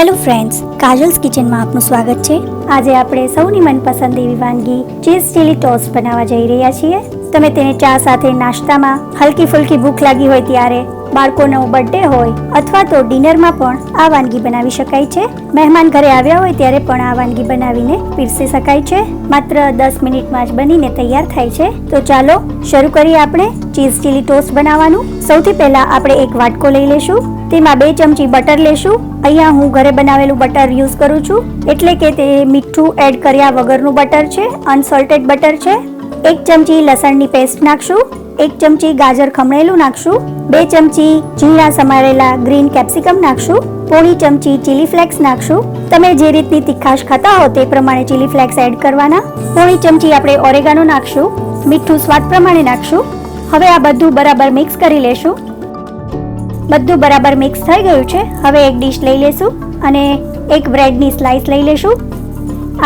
Hello friends, કાજલ્સ કિચનમાં આપનું સ્વાગત છે. આજે આપણે સૌની મનપસંદ એવી વાનગી ચીઝ ચીલી ટોસ્ટ બનાવવા જઈ રહ્યા છીએ. તમે તેને ચા સાથે નાસ્તામાં હલકી ફુલકી ભૂખ લાગી હોય ત્યારે બાળકોનો બર્થડે હોય અથવા તો ડિનરમાં પણ આ વાનગી બનાવી શકાય છે. મહેમાન ઘરે આવ્યા હોય ત્યારે પણ આ વાનગી બનાવીને પીરસી શકાય છે. માત્ર દસ મિનિટમાં જ બનીને તૈયાર થાય છે. તો ચાલો શરૂ કરીએ આપણે ચીઝ ચીલી ટોસ્ટ બનાવવાનું. સૌથી પહેલા આપણે એક વાટકો લઈ લેશું તેમાં બે ચમચી બટર લેશું અહીંયા હું ઘરે બનાવેલું બટર યુઝ કરું છું. એટલે કે તે મીઠું એડ કર્યા વગરનું બટર છે. અનસોલ્ટેડ બટર છે. એક ચમચી લસણની પેસ્ટ નાખશું. એક ચમચી ગાજર ખમણેલું નાખશું, બે ચમચી ઝીણા સમારેલા ગ્રીન કેપ્સિકમ નાખશું, પોણી ચમચી ચીલી ફ્લેક્સ નાખશું. તમે જે રીતની તીખાશ ખાતા હો તે પ્રમાણે ચીલી ફ્લેક્સ એડ કરવાના. પોણી ચમચી આપણે ઓરેગાનો નાખશું, મીઠું સ્વાદ પ્રમાણે નાખશું. હવે આ બધું બરાબર મિક્સ કરી લેશું. બધું બરાબર મિક્સ થઈ ગયું છે, હવે એક ડીશ લઈ લેશું અને એક બ્રેડની સ્લાઇસ લઈ લેશું.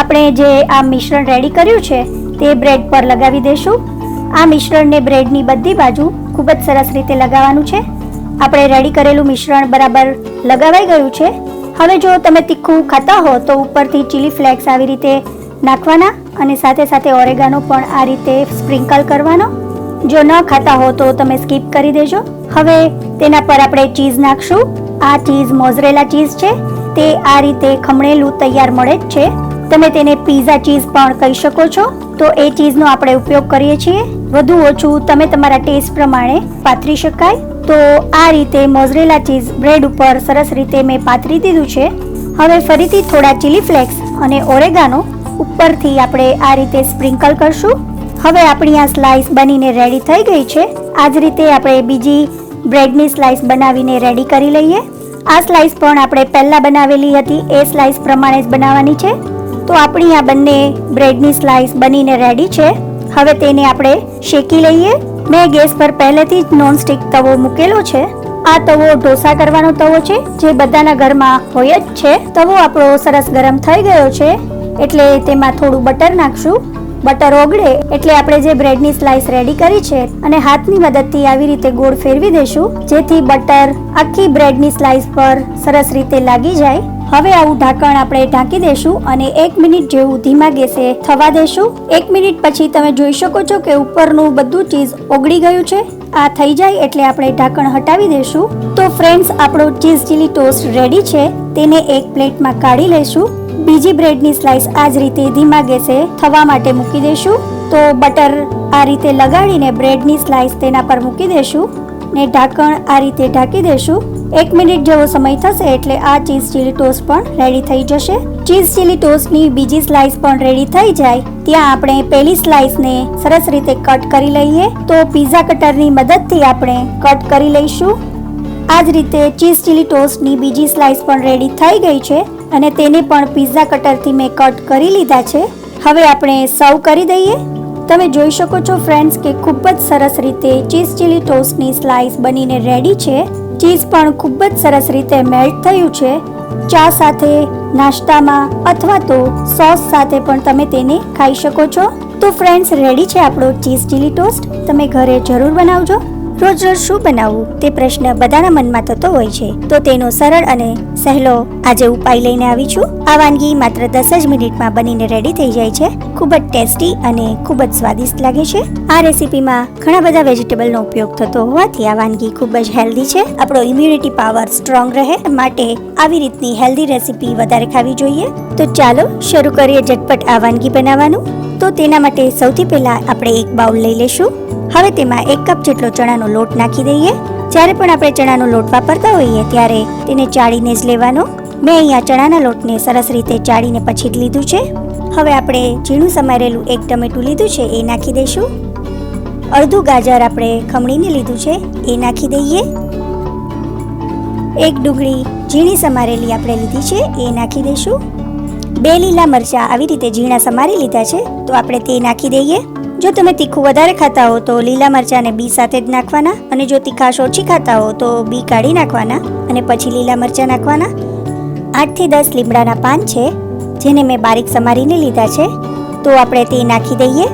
આપણે જે આ મિશ્રણ રેડી કર્યું છે, તે બ્રેડ પર લગાવી દેશું. આ મિશ્રણને બ્રેડની બધી બાજુ ખૂબ જ સરસ રીતે લગાવવાનું છે. આપણે રેડી કરેલું મિશ્રણ બરાબર લગાવાઈ ગયું છે. હવે જો તમે તીખું ખાતા હો તો ઉપરથી ચીલી ફ્લેક્સ આવી રીતે નાખવાના અને સાથે સાથે ઓરેગાનો પણ આ રીતે સ્પ્રિંકલ કરવાનો. જો ન ખાતા હો તો તમે સ્કીપ કરી દેજો. હવે તેના પર આપણે ચીઝ નાખશું. આ ચીઝ મોઝરેલા ચીઝ છે. તે આ રીતે ખમણેલું તૈયાર મળે જ છે. તમે તેને પીઝા ચીઝ પણ કહી શકો છો. તો એ ચીઝનો આપણે ઉપયોગ કરીએ છીએ. વધુ ઓછું તમે તમારા ટેસ્ટ પ્રમાણે પાથરી શકાય. તો આ રીતે મોઝરેલા ચીઝ બ્રેડ ઉપર સરસ રીતે મેં પાથરી દીધું છે. હવે ફરીથી થોડા ચીલી ફ્લેક્સ અને ઓરેગાનો ઉપરથી આપણે આ રીતે સ્પ્રિંકલ કરશું. હવે આપણી આ સ્લાઇસ બનીને રેડી થઈ ગઈ છે. આ જ રીતે આપણે બીજી બ્રેડની સ્લાઇસ બનાવીને રેડી કરી લઈએ. આ સ્લાઇસ પણ આપણે પહેલાં બનાવેલી હતી. એ સ્લાઇસ પ્રમાણે જ બનાવવાની છે. તો આપણી આ બંને બ્રેડની સ્લાઇસ બનીને રેડી છે. હવે તેને આપણે શેકી લઈએ. મેં ગેસ પર પહેલેથી જ નોનસ્ટિક તવો મૂકેલો છે. આ તવો ઢોસા કરવાનો તવો છે, જે બધાના ઘરમાં હોય જ છે. તવો આપણો સરસ ગરમ થઈ ગયો છે, એટલે તેમાં થોડું બટર નાખશું. બટર ઓગળે એટલે આપણે જે બ્રેડની સ્લાઇસ રેડી કરી છે, અને હાથની મદદથી આવી રીતે ગોળ ફેરવી દેશું, જેથી બટર આખી બ્રેડની સ્લાઇસ પર સરસ રીતે લાગી જાય. હવે આવું ઢાંકણ આપણે ઢાંકી દેશું અને એક મિનિટ જેવું ધીમા ગેસે થવા દેશું. એક મિનિટ પછી તમે જોઈ શકો છો કે ઉપરનું બધું ચીઝ ઓગળી ગયું છે. આ થઈ જાય એટલે આપણે ઢાંકણ હટાવી દેશું. તો ફ્રેન્ડ્સ, આપણો ચીઝ ચીલી ટોસ્ટ રેડી છે. તેને એક પ્લેટમાં કાઢી લઈશું બીજી બ્રેડની સ્લાઇસ આ જ રીતે ધીમા ગેસે થવા માટે મૂકી દેશું. તો બટર આ રીતે લગાડીને બ્રેડની સ્લાઇસ તેના પર મૂકી દેશું ને ઢાંકણ આ રીતે ઢાંકી દેશું. એક મિનિટ જેવો સમય થશે એટલે આ ચીઝ ચીલી ટોસ્ટ પણ રેડી થઈ જશે. ચીઝ ચીલી ટોસ્ટની બીજી સ્લાઇસ પણ રેડી થઈ જાય. ત્યાં આપણે પહેલી સ્લાઇસને સરસ રીતે કટ કરી લઈએ. તો પીઝા કટરની મદદથી આપણે કટ કરી લઈશું. આ જ રીતે ચીઝ ચીલી ટોસ્ટની બીજી સ્લાઇસ પણ રેડી થઈ ગઈ છે અને તેને પણ પીઝા કટરથી મેં કટ કરી લીધા છે. હવે આપણે સર્વ કરી દઈએ. તમે જોઈ શકો છો ફ્રેન્ડ્સ કે ખૂબ જ સરસ રીતે ચીઝ ચીલી ટોસ્ટની સ્લાઇસ બનીને રેડી છે. ચીઝ પણ ખૂબ જ સરસ રીતે મેલ્ટ થયું છે. ચા સાથે, નાસ્તામાં અથવા તો સોસ સાથે પણ તમે તેને ખાઈ શકો છો. તો ફ્રેન્ડ્સ રેડી છે આપણો ચીઝ ચીલી ટોસ્ટ તમે ઘરે જરૂર બનાવજો. રોજ રોજ શું બનાવવું? તે પ્રશ્ન બધાના મનમાં થતો હોય છે. તો તેનો સરળ અને સહેલો આજે ઉપાય લઈને આવી છું. આ વાનગી માત્ર દસ જ મિનિટમાં બનીને રેડી થઈ જાય છે. ખૂબ જ ટેસ્ટી અને ખૂબ જ સ્વાદિષ્ટ લાગે છે. આ રેસીપીમાં ઘણા બધા વેજીટેબલનો ઉપયોગ થતો હોવાથી આ વાનગી ખૂબ જ હેલ્ધી છે. આપણો ઇમ્યુનિટી પાવર સ્ટ્રોંગ રહે માટે આવી રીતની હેલ્ધી રેસીપી વધારે ખાવી જોઈએ. તો ચાલો શરૂ કરીએ ઝટપટ આ વાનગી બનાવવાનું. તો તેના માટે સૌથી પહેલા આપણે એક બાઉલ લઈ લેશું હવે તેમાં એક કપ જેટલો ચણાનો લોટ નાખી દઈએ. જ્યારે પણ આપણે ચણાનો લોટ વાપરતા હોઈએ ત્યારે તેને ચાળીને જ લેવાનો. મેં અહીંયા ચણાના લોટને સરસ રીતે ચાળીને પછી જ લીધું છે. હવે આપણે ઝીણું સમારેલું એક ટમેટું લીધું છે, એ નાખી દઈશું. અડધું ગાજર આપણે ખમણીને લીધું છે, એ નાખી દઈએ. એક ડુંગળી ઝીણી સમારેલી આપણે લીધી છે, એ નાખી દઈશું. બે લીલા મરચાં આવી રીતે ઝીણા સમારી લીધા છે, તો આપણે તે નાખી દઈએ. જો તમે તીખું વધારે ખાતા હો તો લીલા મરચાંને બી સાથે જ નાખવાના અને જો તીખાશ ઓછી ખાતા હો તો બી કાઢી નાખવાના અને પછી લીલા મરચાં નાખવાના. આઠથી દસ લીમડાના પાન છે, જેને મેં બારીક સમારીને લીધા છે. તો આપણે તે નાખી દઈએ.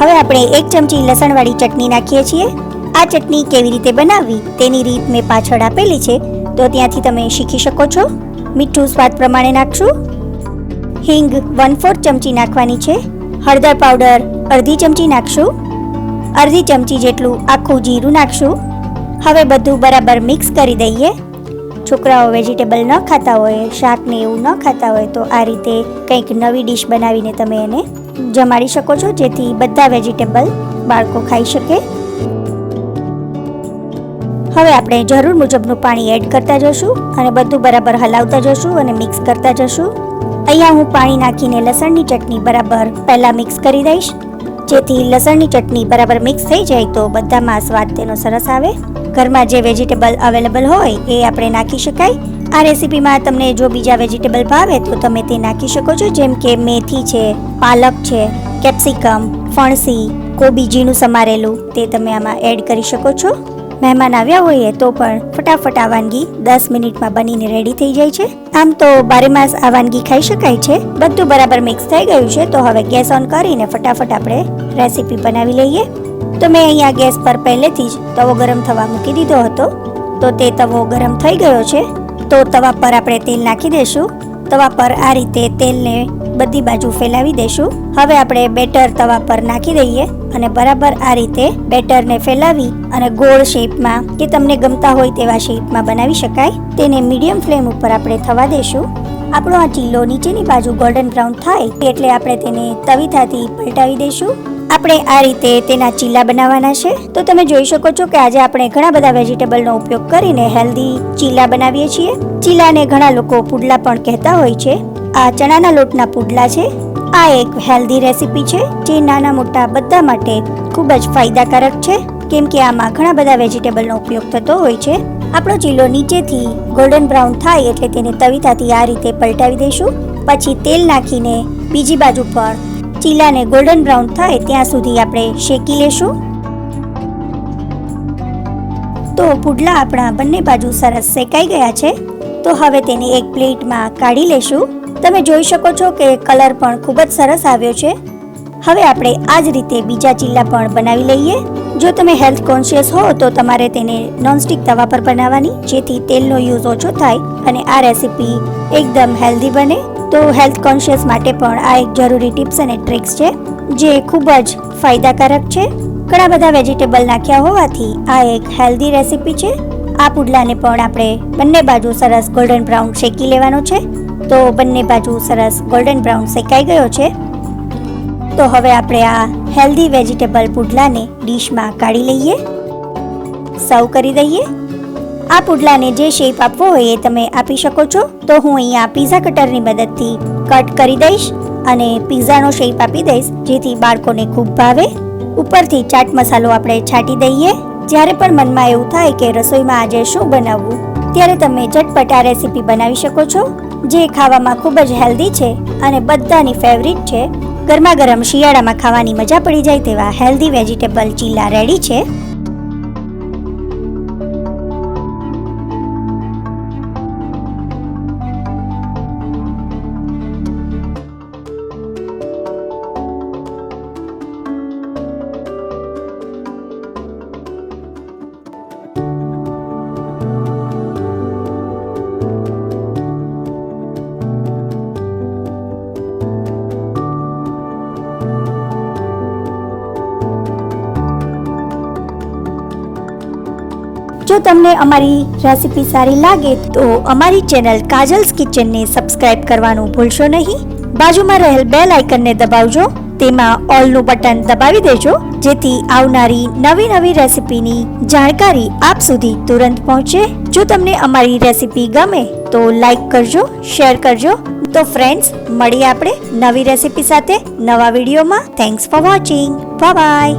હવે આપણે એક ચમચી લસણવાળી ચટણી નાખીએ છીએ. આ ચટણી કેવી રીતે બનાવવી તેની રીત મેં પાછળ આપેલી છે. તો ત્યાંથી તમે શીખી શકો છો. મીઠું સ્વાદ પ્રમાણે નાખશું. હિંગ વન ફોર્થ ચમચી નાખવાની છે. હળદર પાવડર અડધી ચમચી નાખશું. અડધી ચમચી જેટલું આખું જીરું નાખશું. હવે બધું બરાબર મિક્સ કરી દઈએ. છોકરાઓ વેજીટેબલ ન ખાતા હોય શાક ને એવું ન ખાતા હોય, તો આ રીતે કંઈક નવી ડીશ બનાવીને તમે એને જમાડી શકો છો, જેથી બધા વેજીટેબલ બાળકો ખાઈ શકે. હવે આપણે જરૂર મુજબનું પાણી એડ કરતા જશું અને બધું બરાબર હલાવતા જશું અને મિક્સ કરતા જશું. અહીંયા હું પાણી નાખીને લસણની ચટણી બરાબર પહેલાં મિક્સ કરી દઈશ. જેથી લસણની ચટણી બરાબર મિક્સ થઈ જાય તો બધામાં સ્વાદ તેનો સરસ આવે. ઘરમાં જે વેજીટેબલ અવેલેબલ હોય એ આપણે નાખી શકાય. આ રેસીપીમાં તમને જો બીજા વેજીટેબલ ભાવે તો તમે તે નાખી શકો છો. જેમ કે મેથી છે, પાલક છે કેપ્સિકમ ફણસી, કોબી, ઝીણું સમારેલું તે તમે આમાં એડ કરી શકો છો. મહેમાન આવ્યા હોઈએ તો પણ ફટાફટ આ વાનગી દસ મિનિટમાં બનીને રેડી થઈ જાય છે. આમ તો બારે માસ આ વાનગી ખાઈ શકાય છે. બધું બરાબર મિક્સ થઈ ગયું છે, તો હવે ગેસ ઓન કરીને ફટાફટ આપણે રેસીપી બનાવી લઈએ. તો મેં અહીંયા ગેસ પર પહેલેથી જ તવો ગરમ થવા મૂકી દીધો હતો. તો તે તવો ગરમ થઈ ગયો છે. તો તવા પર આપણે તેલ નાખી દઈશું તવા પર આ રીતે તેલને બધી બાજુ ફેલાવી દઈશું હવે આપણે બેટર તવા પર નાખી દઈએ અને બરાબર આ રીતે બેટરને ફેલાવી અને ગોળ શેપમાં કે તમને ગમતા હોય તેવા શેપમાં બનાવી શકાય. તેને મીડિયમ ફ્લેમ ઉપર આપણે થવા દઈશું આપણો આ ચીલો નીચેની બાજુ ગોલ્ડન બ્રાઉન થાય એટલે આપણે તેને તવીથાથી પલટાવી દઈશું આપણે આ રીતે તેના ચીલા બનાવવાના છે. તો તમે જોઈ શકો છો કે આજે આપણે ઘણા બધા વેજીટેબલનો ઉપયોગ કરીને હેલ્ધી ચીલા બનાવીએ છીએ. ચીલાને ઘણા લોકો પુડલા પણ કહેતા હોય છે. આ ચણાના લોટના પુડલા છે. આ એક હેલ્ધી રેસીપી છે, જે નાના મોટા બધા માટે ખૂબ જ ફાયદાકારક છે. કેમ કે આમાં ઘણા બધા વેજીટેબલનો ઉપયોગ થતો હોય છે. આપણો ચીલો નીચેથી ગોલ્ડન બ્રાઉન થાય એટલે તેને તવીથાથી આ રીતે પલટાવી દઈશું. પછી તેલ નાખીને બીજી બાજુ પર ચીલાને ગોલ્ડન બ્રાઉન થાય ત્યાં સુધી આપણે શેકી લેશું. તો પુડલા આપણા બંને બાજુ સરસ શેકાઈ ગયા છે. તો હવે તેને એક પ્લેટમાં કાઢી લેશું. તમે જોઈ શકો છો કે કલર પણ ખૂબ જ સરસ આવ્યો છે. હવે આપણે આ જ રીતે બીજા ચીલા પણ બનાવી લઈએ. જો તમે હેલ્થ કોન્શિયસ હો તો તમારે તેને નોનસ્ટિક તવા પર બનાવવાની, જેથી તેલનો યુઝ ઓછો થાય અને આ રેસીપી એકદમ હેલ્ધી બને. તો હેલ્થ કોન્શિયસ માટે પણ આ એક જરૂરી ટિપ્સ અને ટ્રિક્સ છે, જે ખૂબ જ ફાયદાકારક છે. ઘણા બધા વેજીટેબલ નાખ્યા હોવાથી આ એક હેલ્ધી રેસીપી છે. આ પુડલાને પણ આપણે બંને બાજુ સરસ ગોલ્ડન બ્રાઉન શેકી લેવાનો છે. તો બંને બાજુ સરસ ગોલ્ડન બ્રાઉન શેકાઈ ગયો છે. તો હવે આપણે આ હેલ્ધી વેજીટેબલ પુડલાને ડીશમાં કાઢી લઈએ. સર્વ કરી દઈએ. આ પુડલાને જે શેપ આપવો હોય એ તમે આપી શકો છો. તો હું અહીંયા પીઝા કટરની મદદથી કટ કરી દઈશ અને પીઝાનો શેપ આપી દઈશ, જેથી બાળકોને ખૂબ ભાવે. ઉપરથી ચાટ મસાલો આપણે છાંટી દઈએ. જ્યારે પણ મનમાં એવું થાય કે રસોઈમાં આજે શું બનાવવું, ત્યારે તમે ઝટપટ આ રેસીપી બનાવી શકો છો, જે ખાવામાં ખૂબ જ હેલ્ધી છે અને બધાની ફેવરિટ છે. ગરમા ગરમ શિયાળામાં ખાવાની મજા પડી જાય તેવા હેલ્ધી વેજીટેબલ ચીલા રેડી છે. જો તમને અમારી રેસીપી સારી લાગે તો અમારી ચેનલ કાજલ્સ કિચનને સબસ્ક્રાઇબ કરવાનું ભૂલશો નહીં. બાજુમાં રહેલ બેલ આઇકનને દબાવજો. તેમાં ઓલનું બટન દબાવી દેજો, જેથી આવનારી નવી નવી રેસીપીની જાણકારી આપ સુધી તુરંત પહોંચે. જો તમને અમારી રેસીપી ગમે તો લાઈક કરજો, શેર કરજો. તો ફ્રેન્ડ્સ, મળીએ આપણે નવી રેસીપી સાથે નવા વિડીયોમાં. Thanks for watching bye